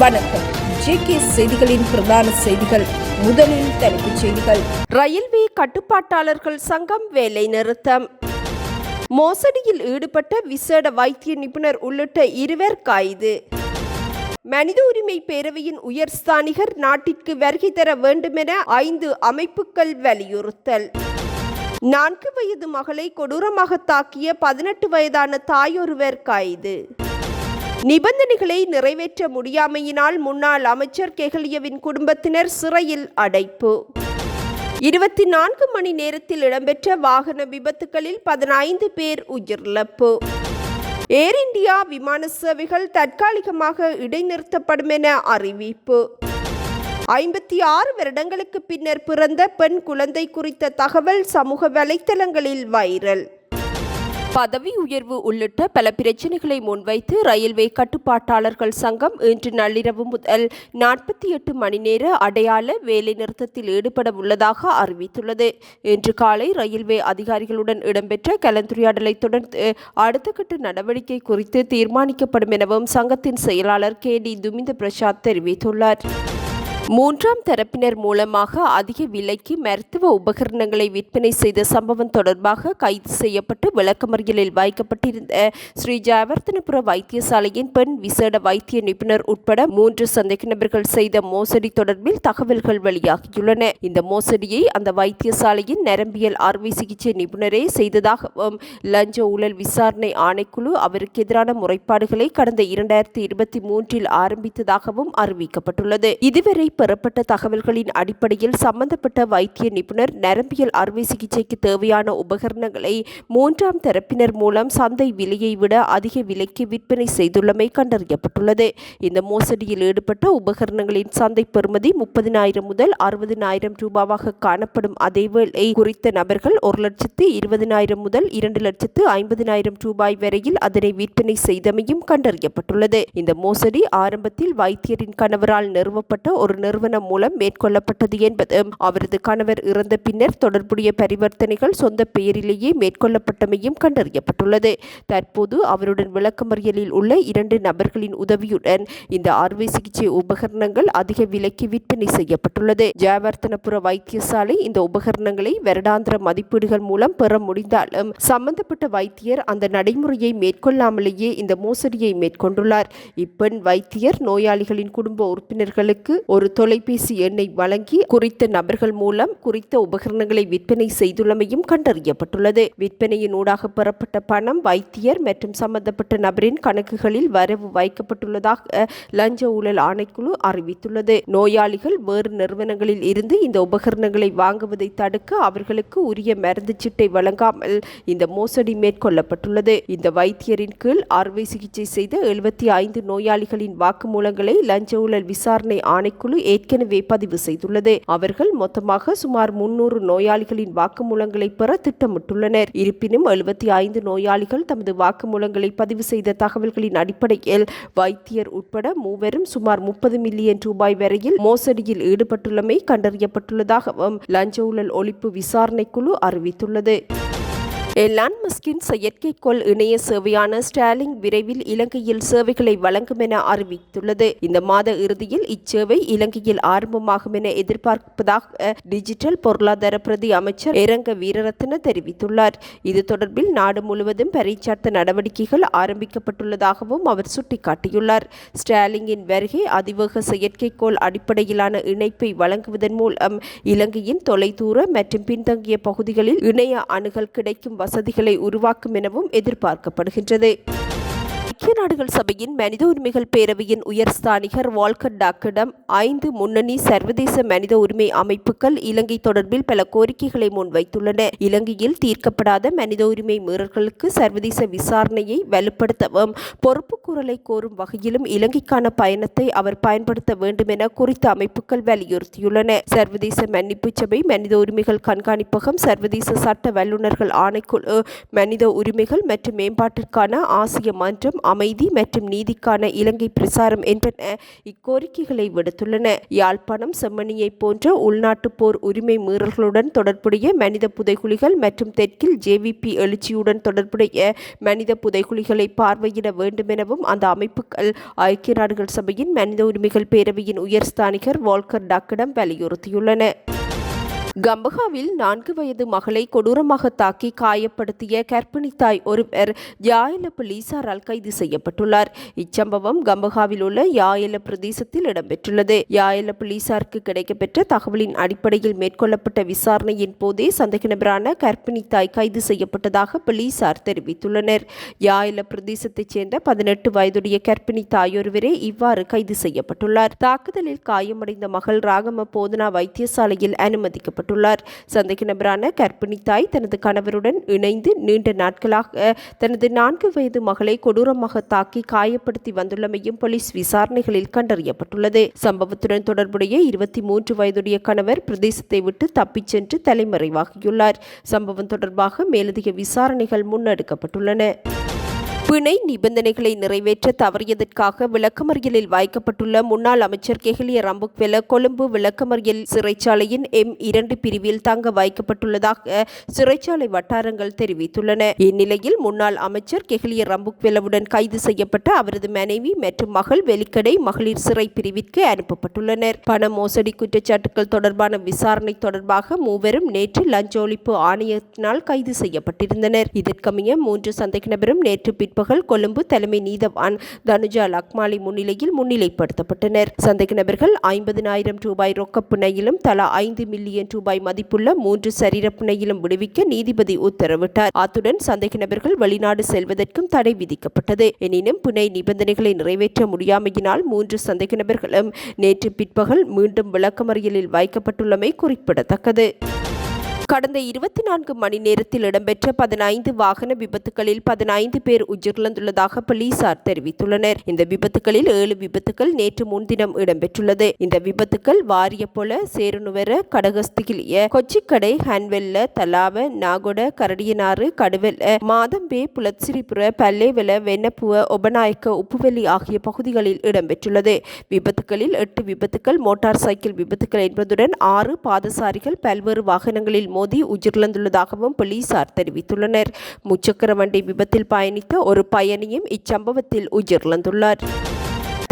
வணக்கம். ஜேகே செய்திகளின் பிரதான செய்திகள். முதலில் தலைப்புச் செய்திகள். ரயில்வே கட்டுப்பாட்டாளர்கள் சங்கம் வேலை நிறுத்தம். மோசடியில் ஈடுபட்ட விசேட வைத்திய நிபுணர் உள்ளிட்ட இருவர் கைது. மனித உரிமை பேரவையின் உயர்ஸ்தானிகர் நாட்டிற்கு வருகை தர வேண்டுமென ஐந்து அமைப்புகள் வலியுறுத்தல். நான்கு வயது மகளை கொடூரமாக தாக்கிய பதினெட்டு வயதான தாயொருவர் கைது. நிபந்தனைகளை நிறைவேற்ற முடியாமையினால் முன்னாள் அமைச்சர் கெஹலியவின் குடும்பத்தினர் சிறையில் அடைப்பு. இருபத்தி நான்கு மணி நேரத்தில் இடம்பெற்ற வாகன விபத்துகளில் பதினைந்து பேர் உயிரிழப்பு. ஏர் இந்தியா விமான சேவைகள் தற்காலிகமாக இடைநிறுத்தப்படும் என அறிவிப்பு. ஐம்பத்தி ஆறு வருடங்களுக்கு பின்னர் பிறந்த பெண் குழந்தை குறித்த தகவல் சமூக வலைத்தளங்களில் வைரல். பதவி உயர்வு உள்ளிட்ட பல பிரச்சனைகளை முன்வைத்து ரயில்வே கட்டுப்பாட்டாளர்கள் சங்கம் இன்று நள்ளிரவு முதல் நாற்பத்தி எட்டு மணி நேர அடையாள வேலைநிறுத்தத்தில் ஈடுபட உள்ளதாக அறிவித்துள்ளது. இன்று காலை ரயில்வே அதிகாரிகளுடன் இடம்பெற்ற கலந்துரையாடலை தொடர்ந்து அடுத்த கட்ட நடவடிக்கை குறித்து தீர்மானிக்கப்படும் எனவும் சங்கத்தின் செயலாளர் கே டி துமிந்த பிரசாத் தெரிவித்துள்ளார். மூன்றாம் தரப்பினர் மூலமாக அதிக விலைக்கு மருத்துவ உபகரணங்களை விற்பனை செய்த சம்பவம் தொடர்பாக கைது செய்யப்பட்டு விளக்கமறியலில் வைக்கப்பட்டிருந்த ஸ்ரீ ஜெயவர்தனபுர வைத்தியசாலையின் பெண் விசேட வைத்திய நிபுணர் உட்பட மூன்று சந்தேக நபர்கள் செய்த மோசடி தொடர்பில் தகவல்கள் வெளியாகியுள்ளன. இந்த மோசடியை அந்த வைத்தியசாலையின் நரம்பியல் அறுவை சிகிச்சை நிபுணரே செய்ததாகவும் லஞ்ச ஊழல் விசாரணை ஆணைக்குழு அவருக்கு எதிரான முறைப்பாடுகளை கடந்த இரண்டாயிரத்தி இருபத்தி மூன்றில் ஆரம்பித்ததாகவும் அறிவிக்கப்பட்டுள்ளது. இதுவரை பெறப்பட்ட தகவல்களின் அடிப்படையில் சம்பந்தப்பட்ட வைத்திய நிபுணர் நரம்பியல் அறுவை சிகிச்சைக்கு தேவையான உபகரணங்களை மூன்றாம் தரப்பினர் மூலம் சந்தை விலையை விட அதிக விலைக்கு விற்பனை செய்துள்ளமை கண்டறியப்பட்டுள்ளது. இந்த மோசடியில் ஈடுபட்ட உபகரணங்களின் சந்தை பெறுமதி முப்பதினாயிரம் முதல் அறுபதினாயிரம் ரூபாவாக காணப்படும். அதேவேளை குறித்த நபர்கள் ஒரு லட்சத்து இருபதினாயிரம் முதல் இரண்டு லட்சத்து ஐம்பதினாயிரம் ரூபாய் வரையில் அதனை விற்பனை செய்தமையும் கண்டறியப்பட்டுள்ளது. இந்த மோசடி ஆரம்பத்தில் வைத்தியரின் கணவரால் நிறுவப்பட்ட ஒரு நிறுவனம் மூலம் மேற்கொள்ளப்பட்டது என்பது. அவரது கணவர் இறந்த பின்னர் தொடர்புடைய பரிவர்த்தனைகள் சொந்த பெயரிலேயே மேற்கொள்ளப்பட்டமையும் கண்டறியப்பட்டுள்ளது. தற்போது அவருடன் விளக்கமறியலில் உள்ள இரண்டு நபர்களின் உதவியுடன் இந்த அறுவை சிகிச்சை உபகரணங்கள் அதிக விலைக்கு விற்பனை செய்யப்பட்டுள்ளது. ஜெயவர்த்தனபுர வைத்தியசாலை இந்த உபகரணங்களை வருடாந்திர மதிப்பீடுகள் மூலம் பெற முடிந்தாலும் சம்பந்தப்பட்ட வைத்தியர் அந்த நடைமுறையை மேற்கொள்ளாமலேயே இந்த மோசடியை மேற்கொண்டுள்ளார். இப்பெண் வைத்தியர் நோயாளிகளின் குடும்ப உறுப்பினர்களுக்கு ஒரு தொலைபேசி எண்ணை வழங்கி குறித்த நபர்கள் மூலம் குறித்த உபகரணங்களை விற்பனை செய்துள்ளமையும் கண்டறியப்பட்டுள்ளது. விற்பனையின் ஊடாக பெறப்பட்ட பணம் வைத்தியர் மற்றும் சம்பந்தப்பட்ட நபரின் கணக்குகளில் வரவு வைக்கப்பட்டுள்ளதாக லஞ்ச ஊழல் ஆணைக்குழு அறிவித்துள்ளது. நோயாளிகள் வேறு நிறுவனங்களில் இருந்து இந்த உபகரணங்களை வாங்குவதை தடுக்க அவர்களுக்கு உரிய மருந்து சீட்டை வழங்காமல் இந்த மோசடி மேற்கொள்ளப்பட்டுள்ளது. இந்த வைத்தியரின் கீழ் அறுவை சிகிச்சை செய்த எழுபத்தி ஐந்து நோயாளிகளின் வாக்குமூலங்களை லஞ்ச ஊழல் விசாரணை ஆணைக்குழு ஏற்கனவே பதிவு செய்துள்ளது. அவர்கள் மொத்தமாக சுமார் முன்னூறு நோயாளிகளின் வாக்குமூலங்களை பெற திட்டமிட்டுள்ளனர். இருப்பினும் எழுபத்தி ஐந்து நோயாளிகள் தமது வாக்குமூலங்களை பதிவு செய்த தகவல்களின் அடிப்படையில் வைத்தியர் உட்பட மூவரும் சுமார் முப்பது மில்லியன் ரூபாய் வரையில் மோசடியில் ஈடுபட்டுள்ளமை கண்டறியப்பட்டுள்ளதாகவும் லஞ்ச ஊழல் ஒழிப்பு விசாரணை குழு அறிவித்துள்ளது. எலான் மஸ்கின் செயற்கைக்கோள் இணைய சேவையான ஸ்டாலிங் விரைவில் இலங்கையில் சேவைகளை வழங்கும் என அறிவித்துள்ளது. இந்த மாத இறுதியில் இச்சேவை இலங்கையில் ஆரம்பமாகும் என எதிர்பார்ப்பதாக டிஜிட்டல் பொருளாதார பிரதி அமைச்சர் இரங்க வீரரத்ன தெரிவித்துள்ளார். இது தொடர்பில் நாடு முழுவதும் பரிச்சார்த்த நடவடிக்கைகள் ஆரம்பிக்கப்பட்டுள்ளதாகவும் அவர் சுட்டிக்காட்டியுள்ளார். ஸ்டாலிங்கின் வருகை அதிவேக செயற்கைக்கோள் அடிப்படையிலான இணைப்பை வழங்குவதன் மூலம் இலங்கையின் தொலைதூர மற்றும் பின்தங்கிய பகுதிகளில் இணைய அணுகல் கிடைக்கும் வசதிகளை உருவாக்கும் எனவும் எதிர்பார்க்கப்படுகின்றது. ஐக்கிய நாடுகள் சபையின் மனித உரிமைகள் பேரவையின் உயர்ஸ்தானிகர் வால்கர் டாக்கிடம் ஐந்து முன்னணி சர்வதேச மனித உரிமை அமைப்புகள் இலங்கை தொடர்பில் பல கோரிக்கைகளை முன்வைத்துள்ளன. இலங்கையில் தீர்க்கப்படாத மனித உரிமை மீறல்களுக்கு சர்வதேச விசாரணையை வலுப்படுத்தவும் பொறுப்பு குரலை கோரும் வகையிலும் இலங்கைக்கான பயணத்தை அவர் பயன்படுத்த வேண்டும் என குறித்த அமைப்புகள் வலியுறுத்தியுள்ளன. சர்வதேச மன்னிப்பு சபை மனித உரிமைகள் கண்காணிப்பகம் சர்வதேச சட்ட வல்லுநர்கள் ஆணைக்குழு மனித உரிமைகள் மற்றும் மேம்பாட்டிற்கான ஆசிய மன்றம் அமைதி மற்றும் நீதிக்கான இலங்கை பிரசாரம் என்றன இக்கோரிக்கைகளை விடுத்துள்ளன. யாழ்ப்பாணம் செம்மணியை போன்ற உள்நாட்டு போர் உரிமை மீறல்களுடன் தொடர்புடைய மனித புதைகுழிகள் மற்றும் தெற்கில் ஜேவிபி எழுச்சியுடன் தொடர்புடைய மனித புதைகுழிகளை பார்வையிட வேண்டுமெனவும் அந்த அமைப்புகள் ஐக்கிய நாடுகள் சபையின் மனித உரிமைகள் பேரவையின் உயர்ஸ்தானிகர் வால்கர் டாக்கிடம் வலியுறுத்தியுள்ளன. கம்பகாவில் நான்கு வயது மகளை கொடூரமாக தாக்கி காயப்படுத்திய கர்ப்பிணி தாய் ஒருவர் யாயில போலீசாரால் கைது செய்யப்பட்டுள்ளார். இச்சம்பவம் கம்பகாவில் உள்ள யாயில பிரதேசத்தில் இடம்பெற்றுள்ளது. யாயில போலீசாருக்கு கிடைக்கப்பெற்ற தகவலின் அடிப்படையில் மேற்கொள்ளப்பட்ட விசாரணையின் போதே சந்தேக நபரான கர்ப்பிணி தாய் கைது செய்யப்பட்டதாக போலீசார் தெரிவித்துள்ளனர். யாயில பிரதேசத்தைச் சேர்ந்த பதினெட்டு வயதுடைய கர்ப்பிணி தாயொருவரே இவ்வாறு கைது செய்யப்பட்டுள்ளார். தாக்குதலில் காயமடைந்த மகள் ராகம போதனா வைத்தியசாலையில் அனுமதிக்கப்பட்டார் ஈடுபட்டுள்ளார் சந்தேக நபரான கர்ப்பிணி தாய் தனது கணவருடன் இணைந்து நீண்ட நாட்களாக தனது நான்கு வயது மகளை கொடூரமாக தாக்கி காயப்படுத்தி வந்துள்ளமையும் போலீஸ் விசாரணைகளில் கண்டறியப்பட்டுள்ளது. சம்பவத்துடன் தொடர்புடைய இருபத்தி மூன்று வயதுடைய கணவர் பிரதேசத்தை விட்டு தப்பிச் சென்று தலைமறைவாகியுள்ளார். சம்பவம் தொடர்பாக மேலதிக விசாரணைகள் முன்னெடுக்கப்பட்டுள்ளன. பிணை நிபந்தனைகளை நிறைவேற்ற தவறியதற்காக விளக்கமறியலில் வைக்கப்பட்டுள்ள முன்னாள் அமைச்சர் கெஹலிய ரம்புக்வெல கொழும்பு விளக்கமறியல் சிறைச்சாலையின் எம் இரண்டு பிரிவில் தங்க வைக்கப்பட்டுள்ளதாக சிறைச்சாலை வட்டாரங்கள் தெரிவித்துள்ளன. இந்நிலையில் முன்னாள் அமைச்சர் கெஹலிய ரம்புக்வெலவுடன் கைது செய்யப்பட்ட அவரது மனைவி மற்றும் மகள் வெலிக்கடை மகளிர் சிறை பிரிவிற்கு அனுப்பப்பட்டுள்ளனர். பண மோசடி குற்றச்சாட்டுகள் தொடர்பான விசாரணை தொடர்பாக மூவரும் நேற்று லஞ்ச ஒழிப்பு ஆணையத்தினால் கைது செய்யப்பட்டிருந்தனர். இதற்கமைய மூன்று சந்தேக நபரும் நேற்று பிற்பகல் கொழும்பு தலைமை நீதவான் தனுஜா லக்மாலி முன்னிலையில் முன்னிலைப்படுத்தப்பட்டனர். சந்தேக நபர்கள் ஐம்பதினாயிரம் ரூபாய் ரொக்கப்புணையிலும் தலா ஐந்து மில்லியன் ரூபாய் மதிப்புள்ள மூன்று சரீரப்புணையிலும் விடுவிக்க நீதிபதி உத்தரவிட்டார். அத்துடன் சந்தேக நபர்கள் வெளிநாடு செல்வதற்கும் தடை விதிக்கப்பட்டது. எனினும் பிணை நிபந்தனைகளை நிறைவேற்ற முடியாமையினால் மூன்று சந்தேக நபர்களும் நேற்று பிற்பகல் மீண்டும் விளக்கமறியலில் வைக்கப்பட்டுள்ளமை குறிப்பிடத்தக்கது. கடந்த இருபத்தி நான்கு மணி நேரத்தில் இடம்பெற்ற பதினைந்து வாகன விபத்துகளில் பதினைந்து பேர் உயிரிழந்துள்ளதாக போலீசார் தெரிவித்துள்ளனர். இந்த விபத்துகளில் ஏழு விபத்துகள் நேற்று முன்தினம் இடம்பெற்றுள்ளது. இந்த விபத்துகள் வாரியபொல சேருணுவர கடகஸ்திகிலிய கொச்சிக்கடை ஹன்வெல்ல தலாவ நாகொட கரடியனாறு கடுவெல்ல மாதம்பே புலத்சிரிபுர பல்லேவெல வெண்ணப்புவ ஒபநாயக்க உப்புவெளி ஆகிய பகுதிகளில் இடம்பெற்றுள்ளது. விபத்துகளில் எட்டு விபத்துகள் மோட்டார் சைக்கிள் விபத்துகள் என்பதுடன் ஆறு பாதசாரிகள் பல்வேறு வாகனங்களில் மோதி உயிரிழந்துள்ளதாகவும் போலீசார் தெரிவித்துள்ளனர். முச்சக்கர வண்டி விபத்தில் பயணித்த ஒரு பயணியும் இச்சம்பவத்தில் உயிரிழந்துள்ளார்.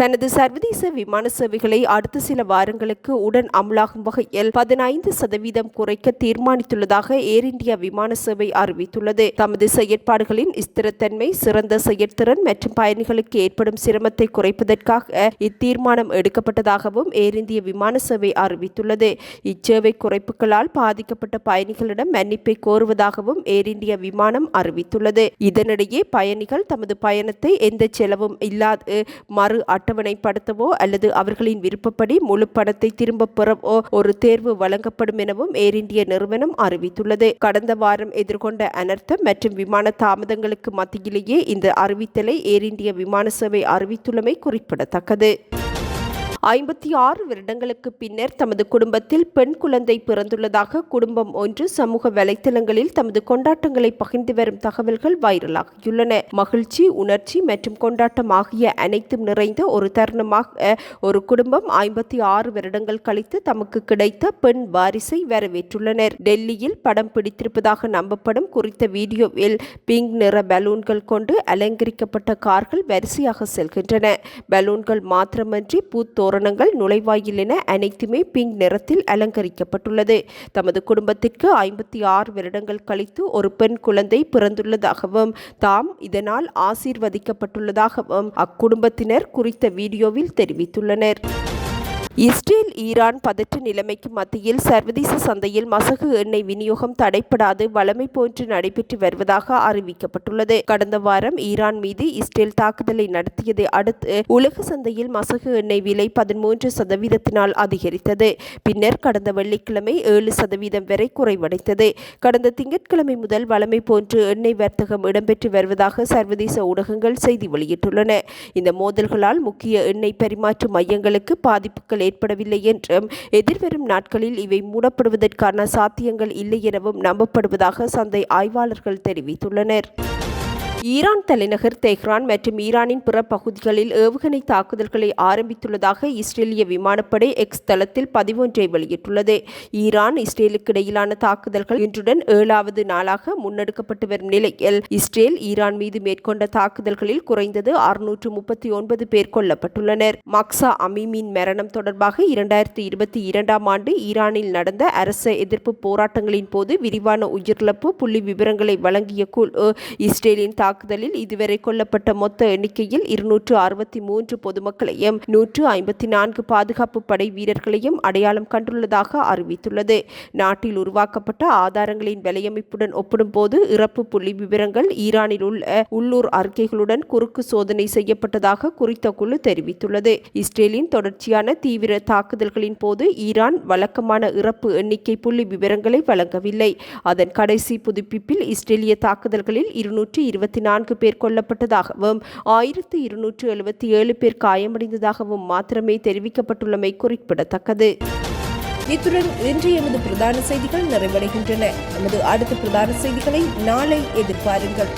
தனது சர்வதேச விமான சேவைகளை அடுத்த சில வாரங்களுக்கு உடன் அமலாகும் வகையில் பதினைந்து சதவீதம் குறைக்க தீர்மானித்துள்ளதாக ஏர் இந்தியா விமான சேவை அறிவித்துள்ளது. தமது செயற்பாடுகளின் ஸ்திரத்தன்மை சிறந்த செயற்திறன் மற்றும் பயணிகளுக்கு ஏற்படும் சிரமத்தை குறைப்பதற்காக இத்தீர்மானம் எடுக்கப்பட்டதாகவும் ஏர் இந்திய விமான சேவை அறிவித்துள்ளது. இச்சேவை குறைப்புகளால் பாதிக்கப்பட்ட பயணிகளிடம் மன்னிப்பை கோருவதாகவும் ஏர் இந்தியா விமானம் அறிவித்துள்ளது. இதனிடையே பயணிகள் தமது பயணத்தை எந்த செலவும் இல்லாது மறு அட்டவணைப்படுத்தவோ அல்லது அவர்களின் விருப்பப்படி முழு பணத்தை திரும்ப பெறவோ ஒரு தேர்வு வழங்கப்படும் எனவும் ஏர் இந்திய நிறுவனம் அறிவித்துள்ளது. கடந்த வாரம் எதிர்கொண்ட அனர்த்தம் மற்றும் விமான தாமதங்களுக்கு மத்தியிலேயே இந்த அறிவித்தலை ஏர் இந்திய விமான சேவை அறிவித்துள்ளமை குறிப்பிடத்தக்கது. ஐம்பத்தி ஆறு வருடங்களுக்கு பின்னர் தமது குடும்பத்தில் பெண் குழந்தை பிறந்துள்ளதாக குடும்பம் ஒன்று சமூக வலைத்தளங்களில் தமது கொண்டாட்டங்களை பகிர்ந்து வரும் தகவல்கள் வைரலாகியுள்ளன. மகிழ்ச்சி உணர்ச்சி மற்றும் கொண்டாட்டம் ஆகிய அனைத்தும் நிறைந்த ஒரு தருணமாக ஒரு குடும்பம் ஐம்பத்தி ஆறு வருடங்கள் கழித்து தமக்கு கிடைத்த பெண் வாரிசை வரவேற்றுள்ளனர். டெல்லியில் படம் பிடித்திருப்பதாக நம்பப்படும் குறித்த வீடியோவில் பிங்க் நிற பலூன்கள் கொண்டு அலங்கரிக்கப்பட்ட கார்கள் வரிசையாக செல்கின்றன. பலூன்கள் மாத்திரமன்றி பூத்தோர் தோரணங்கள் நுழைவாயில் என அனைத்துமே பிங்க் நிறத்தில் அலங்கரிக்கப்பட்டுள்ளது. தமது குடும்பத்திற்கு ஐம்பத்தி ஆறு வருடங்கள் கழித்து ஒரு பெண் குழந்தை பிறந்துள்ளதாகவும் தாம் இதனால் ஆசீர்வதிக்கப்பட்டுள்ளதாகவும் அக்குடும்பத்தினர் குறித்த வீடியோவில் தெரிவித்துள்ளனர். இஸ்ரேல் ஈரான் பதற்ற நிலைமைக்கு மத்தியில் சர்வதேச சந்தையில் மசகு எண்ணெய் விநியோகம் தடைப்படாது வளமை போன்று நடைபெற்று வருவதாக அறிவிக்கப்பட்டுள்ளது. கடந்த வாரம் ஈரான் மீது இஸ்ரேல் தாக்குதலை நடத்தியதை அடுத்து உலக சந்தையில் மசகு எண்ணெய் விலை பதிமூன்று சதவீதத்தினால் அதிகரித்தது. பின்னர் கடந்த வெள்ளிக்கிழமை ஏழு சதவீதம் வரை குறைவடைந்தது. கடந்த திங்கட்கிழமை முதல் வளமை போன்று எண்ணெய் வர்த்தகம் இடம்பெற்று வருவதாக சர்வதேச ஊடகங்கள் செய்தி வெளியிட்டுள்ளன. இந்த மோதல்களால் முக்கிய எண்ணெய் பரிமாற்று மையங்களுக்கு பாதிப்புகள் ஏற்படவில்லை என்றும் எதிர்வரும் நாட்களில் இவை மூடப்படுவதற்கான சாத்தியங்கள் இல்லை எனவும் நம்பப்படுவதாக சந்தை ஆய்வாளர்கள் தெரிவித்துள்ளனர். ஈரான் தலைநகர் தெஹ்ரான் மற்றும் ஈரானின் பிற பகுதிகளில் ஏவுகணை தாக்குதல்களை ஆரம்பித்துள்ளதாக இஸ்ரேலிய விமானப்படை எக்ஸ் தளத்தில் பதிவொன்றை வெளியிட்டுள்ளது. ஈரான் இஸ்ரேலுக்கு இடையிலான தாக்குதல்கள் இன்றுடன் ஏழாவது நாளாக முன்னெடுக்கப்பட்டு வரும் நிலையில் இஸ்ரேல் ஈரான் மீது மேற்கொண்ட தாக்குதல்களில் குறைந்தது அறுநூற்று முப்பத்தி ஒன்பது பேர் கொல்லப்பட்டுள்ளனர். மக்சா அமீமின் மரணம் தொடர்பாக இரண்டாயிரத்தி இருபத்தி இரண்டாம் ஆண்டு ஈரானில் நடந்த அரச எதிர்ப்பு போராட்டங்களின் போது விரிவான உயிரிழப்பு புள்ளி விவரங்களை வழங்கிய குழு இஸ்ரேலின் தாக்குதலில் இதுவரை கொல்லப்பட்ட மொத்த எண்ணிக்கையில் இருநூற்று அறுபத்தி மூன்று பொதுமக்களையும் நூற்று ஐம்பத்தி நான்கு பாதுகாப்பு படை வீரர்களையும் அடையாளம் கண்டுள்ளதாக அறிவித்துள்ளது. நாட்டில் உருவாக்கப்பட்ட ஆதாரங்களின் விலையமைப்புடன் ஒப்பிடும்போது இறப்பு புள்ளி விவரங்கள் ஈரானில் உள்ள உள்ளூர் அறிக்கைகளுடன் குறுக்கு சோதனை செய்யப்பட்டதாக குறித்த குழு தெரிவித்துள்ளது. இஸ்ரேலின் தொடர்ச்சியான தீவிர தாக்குதல்களின் போது ஈரான் வழக்கமான இறப்பு எண்ணிக்கை புள்ளி விவரங்களை வழங்கவில்லை. அதன் கடைசி புதுப்பிப்பில் இஸ்ரேலிய தாக்குதல்களில் இருநூற்றி இருபத்தி நான்கு பேர் கொல்லப்பட்டதாகவும் ஆயிரத்து இருநூற்று எழுபத்தி ஏழு பேர் காயமடைந்ததாகவும் மாத்திரமே தெரிவிக்கப்பட்டுள்ளமை குறிப்பிடத்தக்கது. இத்துடன் இன்று எமது பிரதான செய்திகள் நிறைவடைகின்றன. எமது அடுத்த பிரதான செய்திகளை நாளை எதிர்பாருங்கள்.